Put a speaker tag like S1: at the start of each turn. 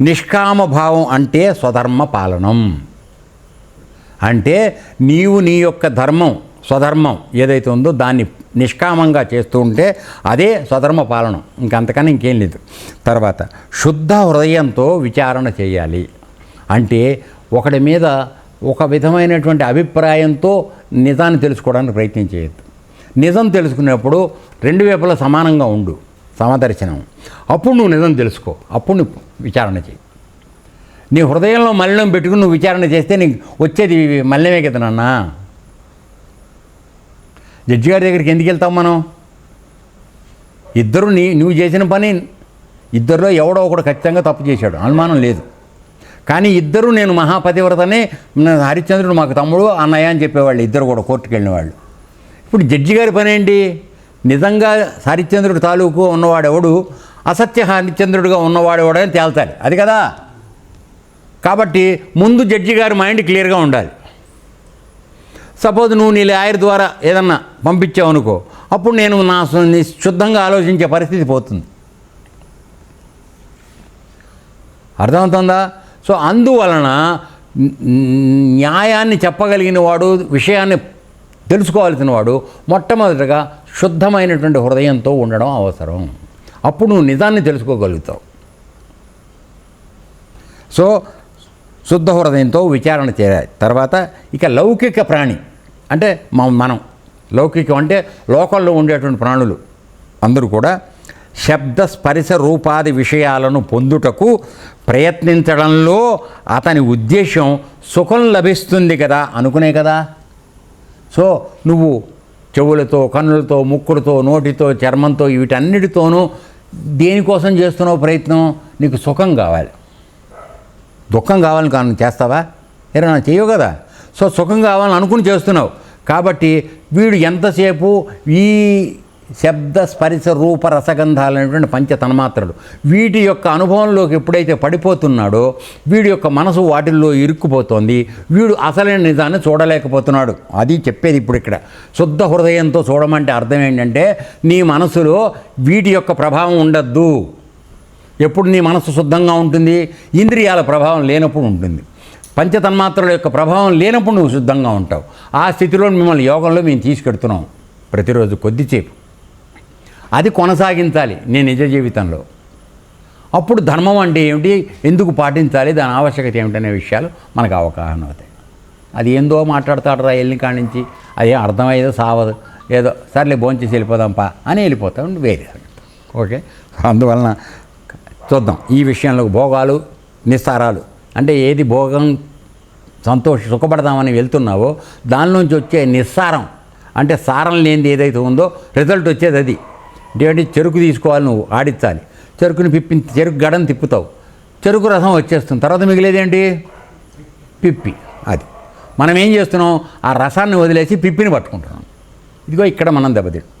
S1: నిష్కామ భావం అంటే స్వధర్మ పాలనం. అంటే నీవు నీ యొక్క ధర్మం స్వధర్మం ఏదైతే ఉందో దాన్ని నిష్కామంగా చేస్తూ ఉంటే అదే స్వధర్మ పాలనం. ఇంకంతకన్నా ఇంకేం లేదు. తర్వాత శుద్ధ హృదయంతో విచారణ చేయాలి. అంటే ఒకడి మీద ఒక విధమైనటువంటి అభిప్రాయంతో నిజాన్ని తెలుసుకోవడానికి ప్రయత్నం చేయొద్దు. నిజం తెలుసుకునేప్పుడు రెండు వైపులా సమానంగా ఉండు. సమదర్శనం. అప్పుడు నువ్వు నిజం తెలుసుకో. అప్పుడు నువ్వు విచారణ చేయి. నీ హృదయంలో మలినం పెట్టుకుని నువ్వు విచారణ చేస్తే నీకు వచ్చేది మలినమే కదా నాన్న. జడ్జి గారి దగ్గరికి ఎందుకు వెళ్తాం మనం? ఇద్దరు నీ నువ్వు చేసిన పని ఇద్దరిలో ఎవడో ఒకడు ఖచ్చితంగా తప్పు చేశాడు. అనుమానం లేదు. కానీ ఇద్దరు నేను మహాపతివ్రతనే నా హరిశ్చంద్రుడు మాకు తమ్ముడు అన్నయ్య అని చెప్పేవాళ్ళు. ఇద్దరు కూడా కోర్టుకు వెళ్ళిన వాళ్ళు. ఇప్పుడు జడ్జి గారి పని ఏంటి నిజంగా హరిశ్చంద్రుడు తాలూకు ఉన్నవాడెవడు? అసత్య హరిశ్చంద్రుడిగా ఉన్నవాడెవడని తేల్చాలి. అది కదా? కాబట్టి ముందు జడ్జి గారి మైండ్ క్లియర్గా ఉండాలి. సపోజ్ నువ్వు నీ లాయర్ ద్వారా ఏదన్నా పంపించావు అనుకో అప్పుడు నేను నా ని- శుద్ధంగా ఆలోచించే పరిస్థితి పోతుంది. అర్థమవుతుందా? సో అందువలన న్యాయాన్ని చెప్పగలిగిన వాడు విషయాన్ని తెలుసుకోవాల్సిన వాడు మొట్టమొదటిగా శుద్ధమైనటువంటి హృదయంతో ఉండడం అవసరం. అప్పుడు నువ్వు నిజాన్ని తెలుసుకోగలుగుతావు. సో శుద్ధ హృదయంతో విచారణ చేయాలి. తర్వాత ఇక లౌకిక ప్రాణి అంటే మ- మనం లౌకికం అంటే లోకల్లో ఉండేటువంటి ప్రాణులు. అందరూ కూడా శబ్ద స్పరిశ రూపాది విషయాలను పొందుటకు ప్రయత్నించడంలో అతని ఉద్దేశం సుఖం లభిస్తుంది కదా అనుకునే కదా? సో నువ్వు చెవులతో కన్నులతో ముక్కులతో నోటితో చర్మంతో వీటన్నిటితోనూ దేనికోసం చేస్తున్నావు ప్రయత్నం? నీకు సుఖం కావాలి. దుఃఖం కావాలని కాను చేస్తావా? ఏదైనా చేయవు కదా. సో సుఖం కావాలని అనుకుని చేస్తున్నావు. కాబట్టి వీడు ఎంతసేపు ఈ శబ్ద స్పరిశ రూప రసగంధాలు అనేటువంటి పంచ తన్మాత్రలు వీటి యొక్క అనుభవంలోకి ఎప్పుడైతే పడిపోతున్నాడో వీడి యొక్క మనసు వాటిల్లో ఇరుక్కుపోతోంది వీడు అసలైన నిజాన్ని చూడలేకపోతున్నాడు. అది చెప్పేది ఇప్పుడు ఇక్కడ. శుద్ధ హృదయంతో చూడమంటే అర్థం ఏంటంటే నీ మనసులో వీటి యొక్క ప్రభావం ఉండద్దు. ఎప్పుడు నీ మనసు శుద్ధంగా ఉంటుంది? ఇంద్రియాల ప్రభావం లేనప్పుడు ఉంటుంది. పంచతన్మాత్రల యొక్క ప్రభావం లేనప్పుడు నువ్వు శుద్ధంగా ఉంటావు. ఆ స్థితిలో మిమ్మల్ని యోగంలో మేము తీసుకెడుతున్నాం. ప్రతిరోజు కొద్దిసేపు. అది కొనసాగించాలి నీ నిజ జీవితంలో. అప్పుడు ధర్మం అంటే ఏమిటి? ఎందుకు పాటించాలి? దాని ఆవశ్యకత ఏమిటనే విషయాలు మనకు అవగాహన అవుతాయి. అది ఏందో మాట్లాడతాడరా వెళ్ళి కాడి నుంచి. అదే అర్థమయ్యేదో సావదు. ఏదో సర్లే భోంచేసి వెళ్ళిపోదాంపా అని వెళ్ళిపోతాం. వేరే ఓకే? అందువలన చూద్దాం. ఈ విషయంలో భోగాలు నిస్సారాలు అంటే ఏది భోగం సంతోష సుఖపడదామని వెళ్తున్నావో దానిలోంచి వచ్చే నిస్సారం అంటే సారం లేనిది ఏదైతే ఉందో రిజల్ట్ వచ్చేది అది. ఏంటంటే చెరుకు తీసుకోవాలి నువ్వు ఆడించాలి చెరుకుని పిప్పి చెరుకు గడని తిప్పుతావు. చెరుకు రసం వచ్చేస్తుంది. తర్వాత మిగిలేదేంటి? పిప్పి. అది. మనం ఏం చేస్తున్నాం? ఆ రసాన్ని వదిలేసి పిప్పిని పట్టుకుంటున్నాం. ఇదిగో ఇక్కడ మనం దెబ్బతింటాం